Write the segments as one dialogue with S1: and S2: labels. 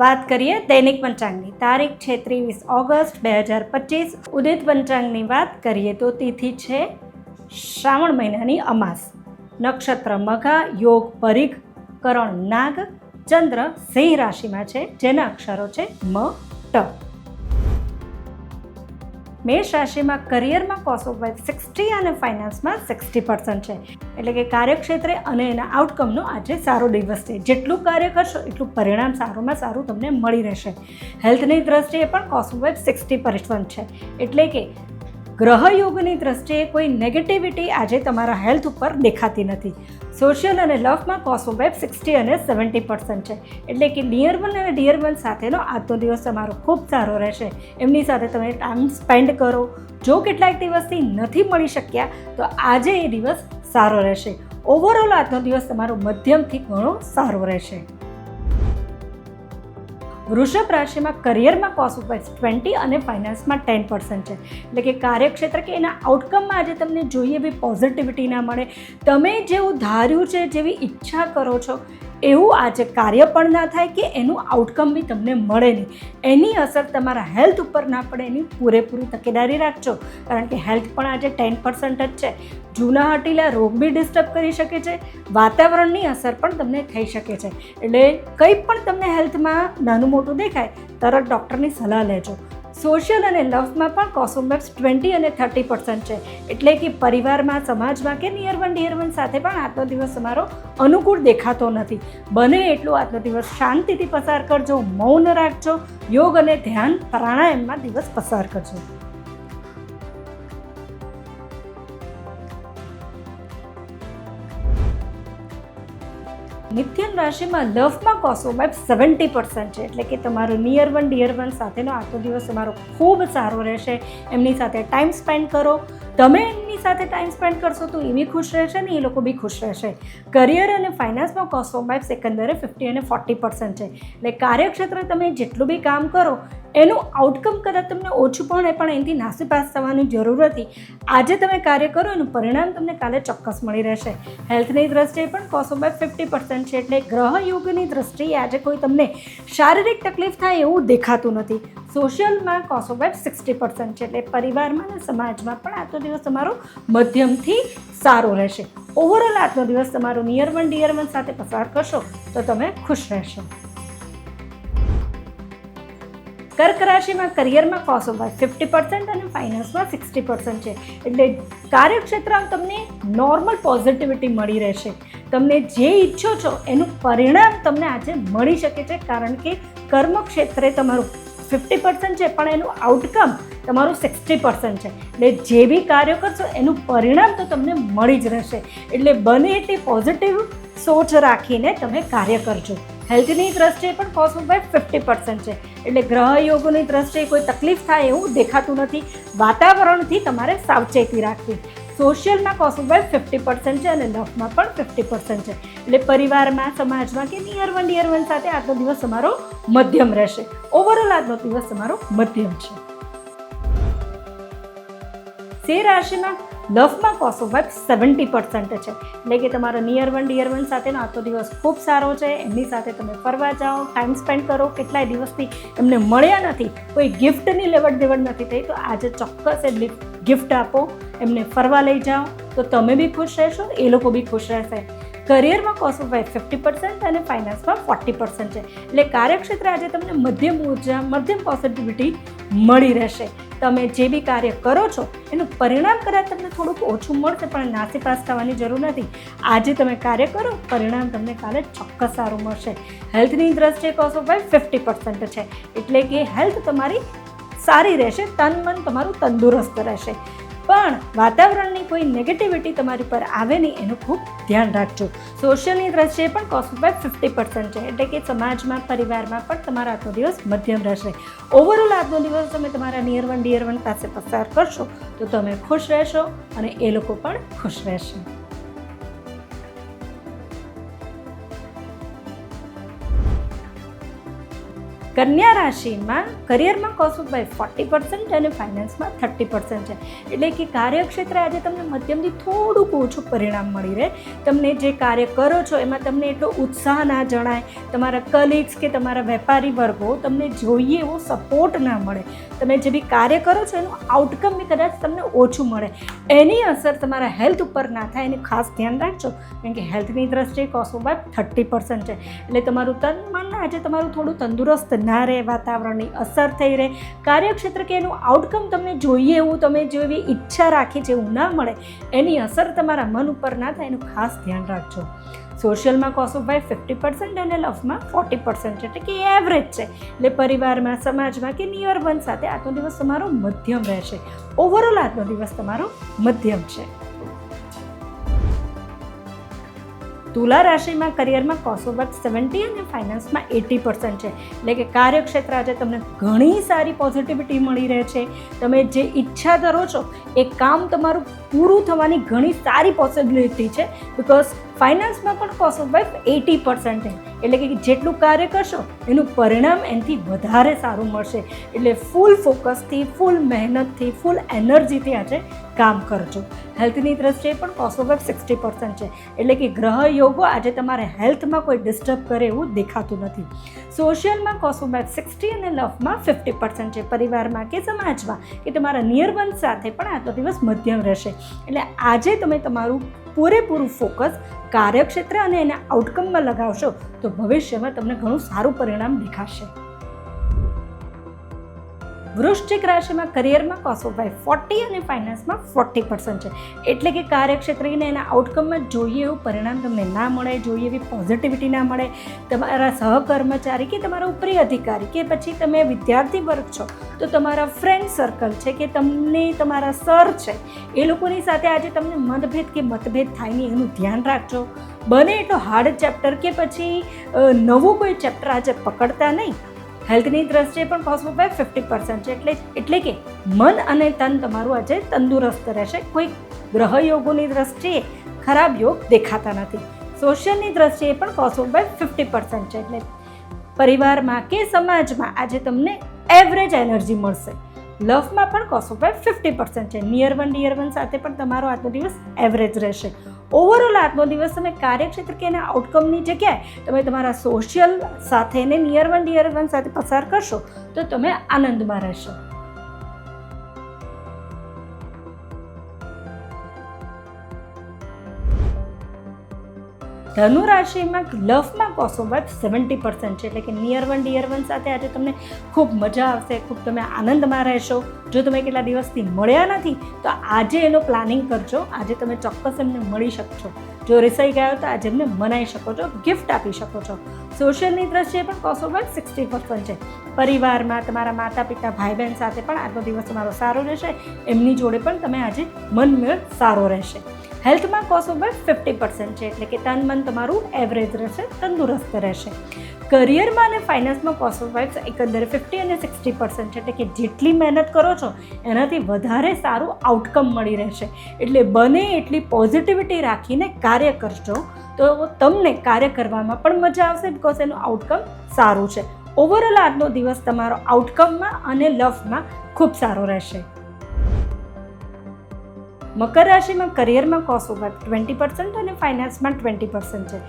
S1: વાત કરીએ દૈનિક પંચાંગની. તારીખ છે ત્રેવીસ ઓગસ્ટ બે હજાર પચીસ. ઉદિત પંચાંગની વાત કરીએ તો તિથિ છે શ્રાવણ મહિનાની અમાસ. નક્ષત્ર મઘા, યોગ, પરિઘ, કરણ, નાગ, ચંદ્ર, સિંહ રાશિમાં છે. જેના અક્ષરો છે મ, ટ. મેષ રાશિમાં કરિયરમાં કોસ્ટ ઓફ સિક્સટી અને ફાઇનાન્સમાં સિક્સટી પર્સન્ટ છે. એટલે કે કાર્યક્ષેત્રે અને એના આઉટકમનો આજે સારો દિવસ છે. જેટલું કાર્ય કરશો એટલું પરિણામ સારુંમાં સારું તમને મળી રહેશે. હેલ્થની દ્રષ્ટિએ પણ કોસ્ટ ઓફ સિક્સટી પર્સન્ટ છે. એટલે કે ગ્રહયોગની દ્રષ્ટિએ કોઈ નેગેટિવિટી આજે તમારા હેલ્થ ઉપર દેખાતી નથી. સોશિયલ અને લવમાં કોસ્મો વેબ સિક્સટી અને સેવન્ટી પર્સન્ટ છે. એટલે કે ડિયર વન અને ડિયર વન સાથેનો આજનો દિવસ તમારો ખૂબ સારો રહેશે. એમની સાથે તમે ટાઈમ સ્પેન્ડ કરો. જો કેટલાક દિવસથી નથી મળી શક્યા, તો આજે એ દિવસ સારો રહેશે. ઓવરઓલ આજનો દિવસ તમારો મધ્યમથી ઘણો સારો રહેશે. વૃષભ રાશિમાં કરિયરમાં કોસ્ટ ટ્વેન્ટી અને ફાઇનાન્સમાં ટેન પર્સન્ટ છે. એટલે કે કાર્યક્ષેત્ર કે એના આઉટકમમાં આજે તમને જોઈએ એવી પોઝિટિવિટી ના મળે. તમે જેવું ધાર્યું છે, જેવી ઈચ્છા કરો છો એવું આજે કાર્ય પણ ના થાય કે એનું આઉટકમ બી તમને મળે નહીં. એની અસર તમારા હેલ્થ ઉપર ના પડે, એની પૂરેપૂરી તકેદારી રાખજો. કારણ કે હેલ્થ પણ આજે ટેન પર્સન્ટ જ છે. જૂના હટીલા રોગ બી ડિસ્ટર્બ કરી શકે છે. વાતાવરણની અસર પણ તમને થઈ શકે છે. એટલે કંઈ પણ તમને હેલ્થમાં નાનું મોટું દેખાય, તરત ડૉક્ટરની સલાહ લેજો. સોશિયલ અને લવમાં પણ કોસોમેપ્સ ટ્વેન્ટી અને થર્ટી પર્સન્ટ છે. એટલે કે પરિવારમાં, સમાજમાં કે નિયર વન ડિયર વન સાથે પણ આજનો દિવસ તમારો અનુકૂળ દેખાતો નથી. બને એટલું આજનો દિવસ શાંતિથી પસાર કરજો, મૌન રાખજો, યોગ અને ધ્યાન પ્રાણાયામમાં દિવસ પસાર કરજો. મિથ્યન રાશિમાં લવમાં કોસોબાઇપ સેવન્ટી પર્સન્ટ છે. એટલે કે તમારો નિયર વન ડિયર વન સાથેનો આખો દિવસ તમારો ખૂબ સારો રહેશે. એમની સાથે ટાઈમ સ્પેન્ડ કરો. તમે એમની સાથે ટાઈમ સ્પેન્ડ કરશો તો એ બી ખુશ રહેશે ને એ લોકો બી ખુશ રહેશે. કરિયર અને ફાઇનાન્સમાં કોસોબાઇપ એકંદરે ફિફ્ટી અને ફોર્ટી પર્સન્ટ છે. એટલે કાર્યક્ષેત્રે તમે જેટલું બી કામ કરો, એનું આઉટકમ કદાચ તમને ઓછું પણ પણ એનાથી નાસીપાસ થવાની જરૂર હતી. આજે તમે કાર્ય કરો, એનું પરિણામ તમને કાલે ચોક્કસ મળી રહેશે. હેલ્થની દ્રષ્ટિએ પણ કોસોબાઇપ ફિફ્ટી પર્સન્ટ છે, એટલે ગ્રહ યોગની દ્રષ્ટિએ આજે કોઈ તમને શારીરિક તકલીફ થાય એવું દેખાતું નથી. સોશિયલમાં કોસોબાઇપ સિક્સટી પર્સન્ટ છે, એટલે પરિવારમાં અને સમાજમાં પણ આજનો દિવસ તમારો મધ્યમથી સારો રહેશે. ઓવરઓલ આજનો દિવસ તમારો નિયર વન ડિયર વન સાથે પસાર કરશો, તો તમે ખુશ રહેશો. કર્ક રાશિમાં કરિયરમાં કોસો ફિફ્ટી પર્સન્ટ અને ફાઇનાન્સમાં સિક્સટી પર્સન્ટ છે. એટલે કાર્યક્ષેત્રમાં તમને નોર્મલ પોઝિટિવિટી મળી રહેશે. તમને જે ઈચ્છો છો, એનું પરિણામ તમને આજે મળી શકે છે, કારણ કે કર્મ ક્ષેત્રે તમારું ફિફ્ટી પર્સન્ટ છે, પણ એનું આઉટકમ તમારું સિક્સટી પર્સન્ટ છે. એટલે જે બી કાર્ય કરશો, એનું પરિણામ તો તમને મળી જ રહેશે. એટલે બને એટલી પોઝિટિવ સોચ રાખીને તમે કાર્ય કરજો. હેલ્થની દ્રષ્ટિએ પણ કોસ્મો બાય ફિફ્ટી પર્સન્ટ છે. એટલે ગ્રહ યોગની દ્રષ્ટિએ કોઈ તકલીફ થાય એવું દેખાતું નથી. વાતાવરણથી તમારે સાવચેતી રાખવી. સોશિયલમાં બાય ફિફ્ટી પર્સન્ટ છે અને લવમાં પણ ફિફ્ટી પર્સન્ટ છે. એટલે પરિવારમાં, સમાજમાં કે નિયર વન ડિયર વન સાથે આજનો દિવસ તમારો મધ્યમ રહેશે. ઓવરઓલ આજનો દિવસ તમારો મધ્યમ છે. તે રાશિમાં લવમાં કોસો વાઇફ સેવન્ટી પર્સન્ટ છે. એટલે કે તમારો નિયર વન ડિયર વન સાથેનો આખો દિવસ ખૂબ સારો છે. એમની સાથે તમે ફરવા જાઓ ટાઈમ સ્પેન્ડ કરો, કેટલાય દિવસથી એમને મળ્યા નથી. કોઈ ગિફ્ટની લેવડ દેવડ નથી થઈ. તો આજે ચોક્કસ એ ગિફ્ટ આપો, એમને ફરવા લઈ જાઓ, તો તમે બી ખુશ રહેશો, એ લોકો બી ખુશ રહેશે. કરિયરમાં cost of wife fifty percent અને ફાઇનાન્સમાં ફોર્ટી પર્સન્ટ છે. એટલે કાર્યક્ષેત્રે આજે તમને મધ્યમ ઊર્જા, મધ્યમ પોઝિટિવિટી મળી રહેશે. તમે જે બી કાર્ય કરો છો, એનું પરિણામ કદાચ તમને થોડુંક ઓછું મળશે, પણ નાસીપાસ થવાની જરૂર નથી. આજે તમે કાર્ય કરો, પરિણામ તમને કાલે ચોક્કસ સારું મળશે. હેલ્થની દ્રષ્ટિએ કોસ ઓફ વાઇફ ફિફ્ટી પર્સન્ટ છે. એટલે કે હેલ્થ તમારી સારી રહેશે, તન મન તમારું તંદુરસ્ત રહેશે. પણ વાતાવરણની કોઈ નેગેટિવિટી તમારી પર આવે નહીં, એનું ખૂબ ધ્યાન રાખજો. સોશિયલની દ્રષ્ટિએ પણ બાય ફિફ્ટી પર્સન્ટ છે, એટલે કે સમાજમાં, પરિવારમાં પણ તમારો આખો દિવસ મધ્યમ રહેશે. ઓવરઓલ આજનો દિવસ તમે તમારા નિયર વન ડિયર વન પાસે પસાર કરશો, તો તમે ખુશ રહેશો અને એ લોકો પણ ખુશ રહેશે. કન્યા રાશિમાં કરિયરમાં કૌશિક બાય ફોર્ટી પર્સન્ટ અને ફાઇનાન્સમાં થર્ટી પર્સન્ટ છે. એટલે કે કાર્યક્ષેત્રે આજે તમને મધ્યમથી થોડુંક ઓછું પરિણામ મળી રહે. તમને જે કાર્ય કરો છો, એમાં તમને એટલો ઉત્સાહ ના જણાય. તમારા કલીગ્સ કે તમારા વેપારી વર્ગો તમને જોઈએ એવો સપોર્ટ ના મળે. તમે જે બી કાર્ય કરો છો, એનું આઉટકમ બી કદાચ તમને ઓછું મળે. એની અસર તમારા હેલ્થ ઉપર ના થાય, એનું ખાસ ધ્યાન રાખજો. કેમ કે હેલ્થની દ્રષ્ટિએ કોસોબાર થર્ટી પર્સન્ટ છે. એટલે તમારું તન મન આજે તમારું થોડું તંદુરસ્ત ના રહે, વાતાવરણની અસર થઈ રહે. કાર્યક્ષેત્ર કે એનું આઉટકમ તમને જોઈએ એવું તમે જેવી ઈચ્છા રાખી છે એવું ના મળે, એની અસર તમારા મન ઉપર ના થાય, એનું ખાસ ધ્યાન રાખજો. સોશિયલમાં કોસોભાઈ ફિફ્ટી પર્સન્ટ અને લવમાં ફોર્ટી પર્સન્ટ છે એટલે કે એવરેજ છે. એટલે પરિવારમાં, સમાજમાં કે નિયર વન સાથે આજનો દિવસ તમારો મધ્યમ રહેશે. ઓવરઓલ આજનો દિવસ તમારો મધ્યમ છે. તુલા રાશિમાં કરિયરમાં કોસોવર્ક સેવન્ટી અને ફાઇનાન્સમાં એટી પર્સન્ટ છે. એટલે કે કાર્યક્ષેત્ર આજે તમને ઘણી સારી પોઝિટિવિટી મળી રહે છે. તમે જે ઈચ્છા ધરો છો, એ કામ તમારું પૂરું થવાની ઘણી સારી પોસિબિલિટી છે. બિકોઝ ફાઇનાન્સમાં પણ cost of wife eighty percent એટલે કે જેટલું કાર્ય કરશો, એનું પરિણામ એનાથી વધારે સારું મળશે. એટલે ફૂલ ફોકસથી ફૂલ મહેનતથી ફૂલ એનર્જીથી આજે કામ કરજો. હેલ્થની દ્રષ્ટિએ પણ cost of wife sixty percent છે. એટલે કે ગ્રહ યોગો આજે તમારે હેલ્થમાં કોઈ ડિસ્ટર્બ કરે એવું દેખાતું નથી. સોશિયલમાં કોસ્ટ ઓફ વાઇફ સિક્સટી અને લવમાં ફિફ્ટી પર્સન્ટ છે. પરિવારમાં કે સમાજમાં, કે તમારા નિયર વન સાથે પણ આજનો દિવસ મધ્યમ રહેશે. એટલે આજે તમે તમારું પૂરેપૂરું ફોકસ કાર્યક્ષેત્ર અને એના આઉટકમમાં લગાવશો તો ભવિષ્યમાં તમને ઘણું સારું પરિણામ દેખાશે. વૃશ્ચિક રાશિમાં કરિયરમાં કોસોભાઈ ફોર્ટી અને ફાઇનાન્સમાં ફોર્ટી પર્સન્ટ છે. એટલે કે કાર્યક્ષેત્રને એના આઉટકમમાં જોઈએ એવું પરિણામ તમને ના મળે, જોઈએ એવી પોઝિટિવિટી ના મળે, તમારા સહકર્મચારી કે તમારા ઉપરી અધિકારી કે પછી તમે વિદ્યાર્થી વર્ગ છો, તો તમારા ફ્રેન્ડ સર્કલ છે કે તમને તમારા સર છે, એ લોકોની સાથે આજે તમને મતભેદ કે મતભેદ થાય નહીં, એનું ધ્યાન રાખજો. બને એટલો હાર્ડ ચેપ્ટર કે પછી નવું કોઈ ચેપ્ટર આજે પકડતા નહીં. હેલ્થની દ્રષ્ટિએ પણ કોસ્મોબાય ફિફ્ટી પર્સન્ટ છે. એટલે એટલે કે મન અને તન તમારું આજે તંદુરસ્ત રહેશે. કોઈ ગ્રહ યોગોની દ્રષ્ટિએ ખરાબ યોગ દેખાતા નથી. સોશિયલની દ્રષ્ટિએ પણ કોસ્મોબાય ફિફ્ટી પર્સન્ટ છે. એટલે પરિવારમાં કે સમાજમાં આજે તમને એવરેજ એનર્જી મળશે. લવમાં પણ કોસ્મોબાય ફિફ્ટી પર્સન્ટ છે. નિયર વન ડિયર વન સાથે પણ તમારો આજનો દિવસ એવરેજ રહેશે. ઓવરઓલ આજનો દિવસ તમે કાર્યક્ષેત્ર કે એના આઉટકમની જગ્યાએ તમે તમારા સોશિયલ સાથે ને નિયર વન ડિયર વન સાથે પસાર કરશો, તો તમે આનંદમાં રહેશો. ધનુ રાશિમાં લવમાં કોસો કોસોબત સેવન્ટી પર્સન્ટ છે. એટલે કે નિયર વન ડિયર વન સાથે આજે તમને ખૂબ મજા આવશે, ખૂબ તમે આનંદમાં રહેશો. જો તમે કેટલા દિવસથી મળ્યા નથી, તો આજે એનો પ્લાનિંગ કરજો. આજે તમે ચોક્કસ એમને મળી શકશો. જો રિસાઈ ગયો તો આજે એમને મનાઈ શકો છો ગિફ્ટ આપી શકો છો. સોશિયલની દ્રષ્ટિએ પણ કોસોબત સિક્સટી પર્સન્ટ છે. પરિવારમાં તમારા માતા પિતા ભાઈ બહેન સાથે પણ આજનો દિવસ તમારો સારો રહેશે. એમની જોડે પણ તમે આજે મનમેળ સારો રહેશે. હેલ્થમાં કોસોબર ફિફ્ટી પર્સન્ટ છે, એટલે કે તન મન તમારું એવરેજ રહેશે, તંદુરસ્ત રહેશે. કરિયરમાં અને ફાઇનાન્સમાં કોસોબાઇટ્સ એકંદરે ફિફ્ટી અને સિક્સટી પર્સન્ટ છે, એટલે કે જેટલી મહેનત કરો છો, એનાથી વધારે સારું આઉટકમ મળી રહેશે. એટલે બને એટલી પોઝિટિવિટી રાખીને કાર્ય કરજો તો તમને કાર્ય કરવામાં પણ મજા આવશે બિકોઝ એનું આઉટકમ સારું છે. ઓવરઓલ આજનો દિવસ તમારો આઉટકમમાં અને લવમાં ખૂબ સારો રહેશે. મકર રાશિમાં કરિયરમાં કોસોબર ટ્વેન્ટી પર્સન્ટ અને ફાઇનાન્સમાં ટ્વેન્ટી પર્સન્ટ છે.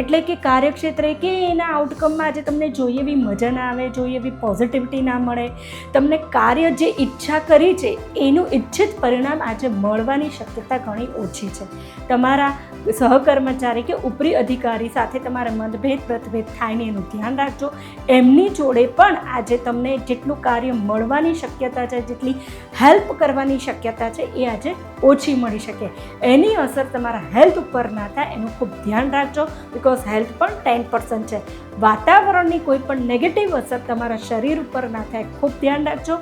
S1: એટલે કે કાર્યક્ષેત્રે કે એના આઉટકમમાં આજે તમને જોઈએ એવી મજા ના આવે જોઈએ એવી પોઝિટિવિટી ના મળે, તમને કાર્ય જે ઈચ્છા કરી છે, એનું ઈચ્છિત પરિણામ આજે મળવાની શક્યતા ઘણી ઓછી છે. તમારા સહકર્મચારી કે ઉપરી અધિકારી સાથે તમારે મતભેદ, પ્રતભેદ થાય ને એનું ધ્યાન રાખજો. એમની જોડે પણ આજે તમને જેટલું કાર્ય મળવાની શક્યતા છે, જેટલી હેલ્પ કરવાની શક્યતા છે, એ આજે ઓછી મળી શકે. એની અસર તમારા હેલ્થ ઉપર ના થાય, એનું ખૂબ ધ્યાન રાખજો બિકોઝ હેલ્થ પણ ટેન પર્સન્ટ છે. વાતાવરણની કોઈ પણ નેગેટિવ અસર તમારા શરીર ઉપર ના થાય, ખૂબ ધ્યાન રાખજો.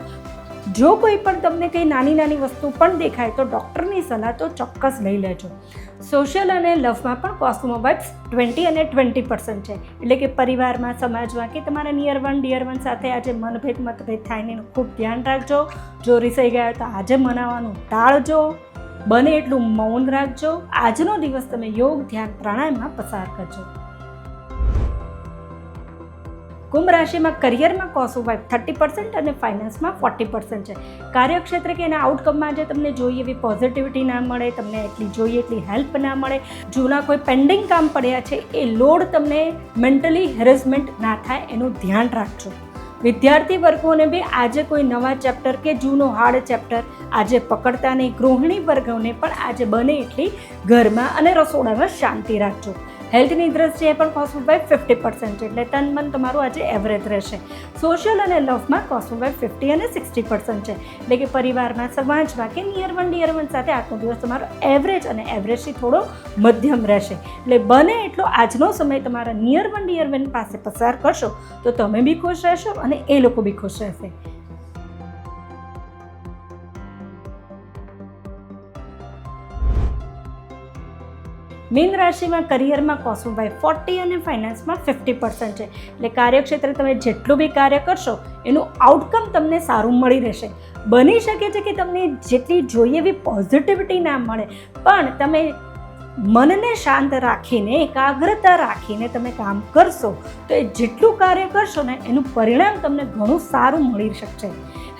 S1: જો કોઈ પણ તમને કંઈ નાની નાની વસ્તુ પણ દેખાય તો ડૉક્ટરની સલાહ તો ચોક્કસ લઈ લેજો. સોશિયલ અને લવમાં પણ કોસ્મોબાઇટ્સ ટ્વેન્ટી અને ટ્વેન્ટી પર્સન્ટ છે. એટલે કે પરિવારમાં, સમાજમાં કે તમારા નિયર વન ડિયર વન સાથે આજે મનભેદ, મતભેદ થાય ને ખૂબ ધ્યાન રાખજો. જો રિસાઈ ગયા તો આજે મનાવવાનું ટાળજો. બને એટલું મૌન રાખજો. આજનો દિવસ તમે યોગ, ધ્યાન, પ્રાણાયામમાં પસાર કરજો. કુંભ રાશિમાં કરિયરમાં કોસો વાઇફ થર્ટી પર્સન્ટ અને ફાઇનાન્સમાં ફોર્ટી પર્સન્ટ છે. કાર્યક્ષેત્ર કે એના આઉટકમમાં જે તમને જોઈએ એવી પોઝિટિવિટી ના મળે, તમને એટલી જોઈએ એટલી હેલ્પ ના મળે. જૂના કોઈ પેન્ડિંગ કામ પડ્યા છે, એ લોડ તમને મેન્ટલી હેરેસમેન્ટ ના થાય એનું ધ્યાન રાખજો. વિદ્યાર્થી વર્ગોને બી આજે કોઈ નવા ચેપ્ટર કે જૂનો હાર્ડ ચેપ્ટર આજે પકડતા નહીં. ગૃહિણી વર્ગોને પણ આજે બને એટલી ઘરમાં અને રસોડામાં શાંતિ રાખજો. હેલ્થની દ્રષ્ટિએ પણ કોસ્મોબાઈ ફિફ્ટી પર્સન્ટ એટલે તન મન તમારું આજે એવરેજ રહેશે. સોશિયલ અને લવમાં કોસ્મોબાઈ ફિફ્ટી અને સિક્સટી પર્સન્ટ છે. એટલે કે પરિવારમાં સમાજમાં કે નિયર વન ડિયર વન સાથે આખો દિવસ તમારો એવરેજ અને એવરેજથી થોડો મધ્યમ રહેશે. એટલે બને એટલો આજનો સમય તમારા નિયર વન ડિયર વન પાસે પસાર કરશો, તો તમે બી ખુશ રહેશો અને એ લોકો બી ખુશ રહેશે. મીન રાશિમાં કરિયરમાં કોસ્મોબાઈ ફોર્ટી અને ફાઇનાન્સમાં ફિફ્ટી પર્સન્ટ છે. એટલે કાર્યક્ષેત્રે તમે જેટલું બી કાર્ય કરશો, એનું આઉટકમ તમને સારું મળી રહેશે. બની શકે છે કે તમને જેટલી જોઈએ એવી પોઝિટિવિટી ના મળે, પણ તમે મનને શાંત રાખીને, એકાગ્રતા રાખીને તમે કામ કરશો, તો એ જેટલું કાર્ય કરશો ને, એનું પરિણામ તમને ઘણું સારું મળી શકશે.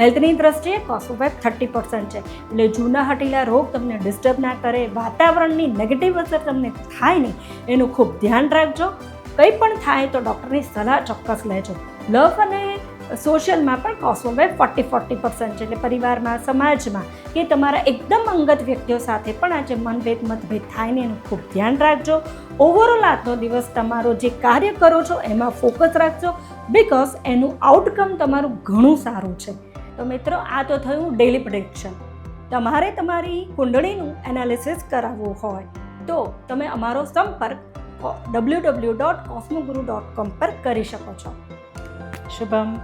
S1: હેલ્થની દ્રષ્ટિએ કોસ્મોબાઈ થર્ટી પર્સન્ટ છે. એટલે જૂના હટેલા રોગ તમને ડિસ્ટર્બ ના કરે, વાતાવરણની નેગેટિવ અસર તમને થાય નહીં, એનું ખૂબ ધ્યાન રાખજો. કંઈ પણ થાય તો ડૉક્ટરની સલાહ ચોક્કસ લેજો. લવ અને સોશિયલમાં પણ કોસ્મોબાઈ ફોર્ટી ફોર્ટી પર્સન્ટ છે. એટલે પરિવારમાં, સમાજમાં કે તમારા એકદમ અંગત વ્યક્તિઓ સાથે પણ આજે મનભેદ, મતભેદ થાય ને એનું ખૂબ ધ્યાન રાખજો. ઓવરઓલ આજનો દિવસ તમારો જે કાર્ય કરો છો, એમાં ફોકસ રાખજો બિકોઝ એનું આઉટકમ તમારું ઘણું સારું છે. તો મિત્રો, આ તો થયું ડેલી પ્રિડિક્શન તમારે તમારી કુંડળીનું એનાલિસિસ કરાવવું હોય તો તમે અમારો સંપર્ક W W dot Cosmoguru dot com પર કરી શકો છો. શુભમ.